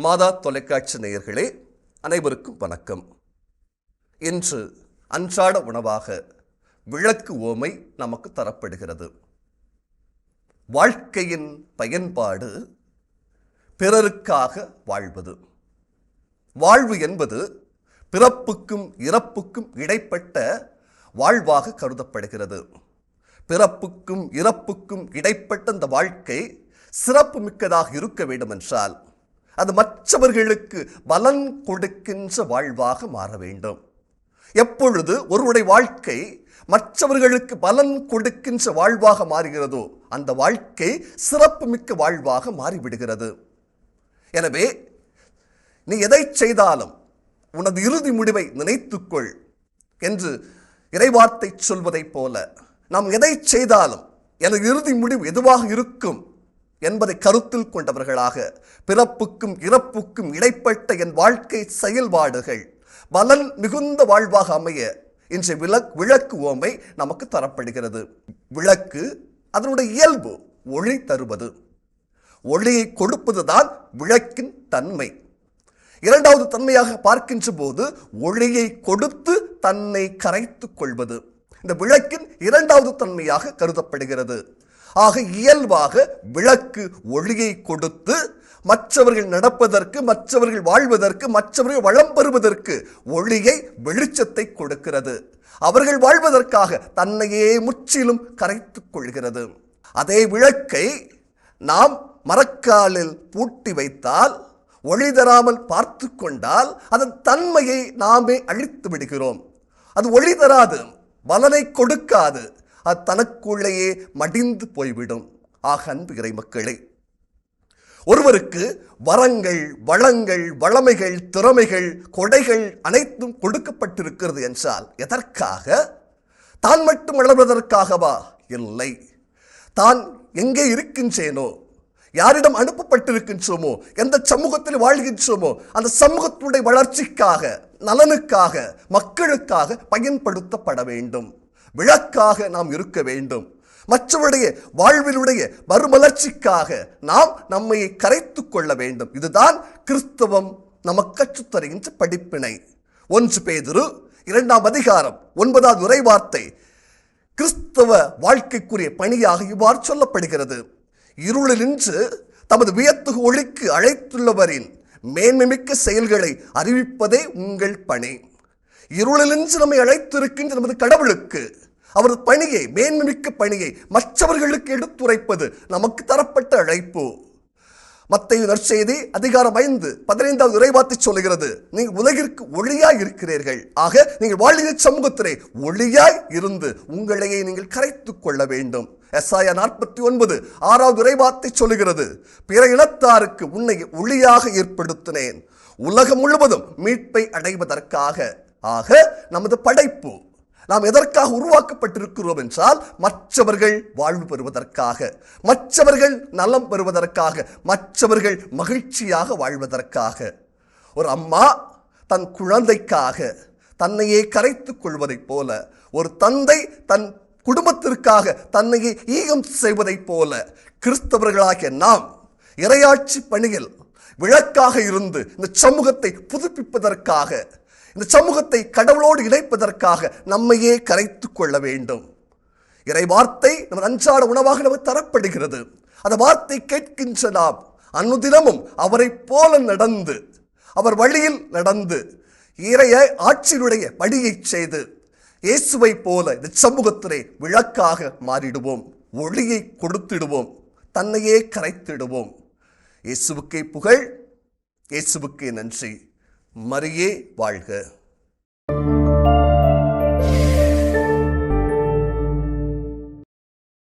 மாதா தொலைக்காட்சி நேயர்களே அனைவருக்கும் வணக்கம். இன்று அன்றாட உணவாக விளக்கு ஓமை நமக்கு தரப்படுகிறது. வாழ்க்கையின் பயன்பாடு பிறருக்காக வாழ்வது. வாழ்வு என்பது பிறப்புக்கும் இறப்புக்கும் இடைப்பட்ட வாழ்வாக கருதப்படுகிறது. பிறப்புக்கும் இறப்புக்கும் இடைப்பட்ட இந்த வாழ்க்கை சிறப்பு மிக்கதாக இருக்க வேண்டுமென்றால் அது மற்றவர்களுக்கு பலன் கொடுக்கின்ற வாழ்வாக மாற வேண்டும். எப்பொழுது ஒருவருடைய வாழ்க்கை மற்றவர்களுக்கு பலன் கொடுக்கின்ற வாழ்வாக மாறுகிறதோ அந்த வாழ்க்கை சிறப்புமிக்க வாழ்வாக மாறிவிடுகிறது. எனவே நீ எதை செய்தாலும் உனது இறுதி முடிவை நினைத்துக்கொள் என்று இறைவார்த்தை சொல்வதைப் போல நாம் எதை செய்தாலும் எனது இறுதி முடிவு எதுவாக இருக்கும் என்பதை கருத்தில் கொண்டவர்களாக பிறப்புக்கும் இறப்புக்கும் இடைப்பட்ட என் வாழ்க்கை செயல்பாடுகள் பலன் மிகுந்த வாழ்வாக அமைய இன்றைய விளக் விளக்கு ஓமை நமக்கு தரப்படுகிறது. விளக்கு அதனுடைய இயல்பு ஒளி தருவது. ஒளியை கொடுப்பதுதான் விளக்கின் தன்மை. இரண்டாவது தன்மையாக பார்க்கின்ற போது ஒளியை கொடுத்து தன்னை கரைத்துக் கொள்வது. இந்த விளக்கின் இரண்டாவது தன்மையாக கருதப்படுகிறது. ஆக இயல்பாக விளக்கு ஒளியை கொடுத்து மற்றவர்கள் நடப்பதற்கு மற்றவர்கள் வாழ்வதற்கு மற்றவர்கள் வளம் பெறுவதற்கு ஒளியை வெளிச்சத்தை கொடுக்கிறது. அவர்கள் வாழ்வதற்காக தன்னையே முற்றிலும் கரைத்துக் கொள்கிறது. அதே விளக்கை நாம் மரக்காலில் பூட்டி வைத்தால் ஒளி தராமல் பார்த்து கொண்டால் அதன் தன்மையை நாமே அழித்து விடுகிறோம். அது ஒளி தராது பலனை கொடுக்காது. அது தனக்குள்ளேயே மடிந்து போய்விடும். ஆக அன்பு இறை மக்களே ஒருவருக்கு வரங்கள் வளங்கள் வளமைகள் திறமைகள் கொடைகள் அனைத்தும் கொடுக்கப்பட்டிருக்கிறது என்றால் எதற்காக? தான் மட்டும் வளர்வதற்காகவா? இல்லை. தான் எங்கே இருக்கின்றேனோ யாரிடம் அனுப்பப்பட்டிருக்கின்றோமோ எந்த சமூகத்தில் வாழ்கின்றோமோ அந்த சமூகத்தினுடைய வளர்ச்சிக்காக நலனுக்காக மக்களுக்காக பயன்படுத்தப்பட வேண்டும். விளக்காக நாம் இருக்க வேண்டும். மற்றவருடைய வாழ்வினுடைய மறுமலர்ச்சிக்காக நாம் நம்மை கரைத்து கொள்ள வேண்டும். இதுதான் கிறிஸ்தவம் நமக்கு கற்றுத்தருகின்ற படிப்பினை. ஒன்று பேதுரு இரண்டாம் அதிகாரம் ஒன்பதாவது உரைவார்த்தை. கிறிஸ்தவ வாழ்க்கைக்குரிய பணியாக இவ்வாறு சொல்லப்படுகிறது. இருளினின்று தமது வியத்துகு ஒளிக்கு அழைத்துள்ளவரின் மேன்மைமிக்க செயல்களை அறிவிப்பதே உங்கள் பணி. இருளினின்று நம்மை அழைத்திருக்கின்ற நமது கடவுளுக்கு அவரது பணியை மேன்மிக்க பணியை மற்றவர்களுக்கு எடுத்துரைப்பது நமக்கு தரப்பட்ட அழைப்பு. மத்தைய நற்செய்தி அதிகாரம் ஐந்து பதினைந்தாவது இறைவாத்தி சொல்லுகிறது நீங்கள் உலகிற்கு ஒளியாய் இருக்கிறீர்கள். ஆக நீங்கள் வாழ்கிற சமூகத்திலே ஒளியாய் இருந்து உங்களையே நீங்கள் கரைத்து கொள்ள வேண்டும். எஸ்ஆயா நாற்பத்தி ஒன்பது ஆறாவது உரைவாத்தை சொல்லுகிறது பிற இனத்தாருக்கு உன்னை ஒளியாக ஏற்படுத்தினேன். உலகம் முழுவதும் மீட்பை அடைவதற்காக ஆக நமது படைப்பு நாம் எதற்காக உருவாக்கப்பட்டிருக்கிறோம் என்றால் மற்றவர்கள் வாழ்வு பெறுவதற்காக மற்றவர்கள் நலம் பெறுவதற்காக மற்றவர்கள் மகிழ்ச்சியாக வாழ்வதற்காக. ஒரு அம்மா தன் குழந்தைக்காக தன்னையே கரைத்துக் கொள்வதைப் போல ஒரு தந்தை தன் குடும்பத்திற்காக தன்னையே ஈகம் செய்வதைப் போல கிறிஸ்தவர்களாகிய நாம் இரையாட்சி பணியில் விளக்காக இருந்து இந்த சமூகத்தை புதுப்பிப்பதற்காக இந்த சமூகத்தை கடவுளோடு இணைப்பதற்காக நம்மையே கரைத்துக் கொள்ள வேண்டும். இறை வார்த்தை நமது அன்றாட உணவாக நமக்கு தரப்படுகிறது. அந்த வார்த்தை கேட்கின்ற நாம் அனுதினமும் அவரைப் போல நடந்து அவர் வழியில் நடந்து இறைய ஆட்சியினுடைய படியை செய்து இயேசுவை போல இந்த சமூகத்திலே விளக்காக மாறிடுவோம். ஒளியை கொடுத்திடுவோம். தன்னையே கரைத்திடுவோம். இயேசுவுக்கே புகழ் இயேசுவுக்கே நன்றி. மரியே வாழ்க.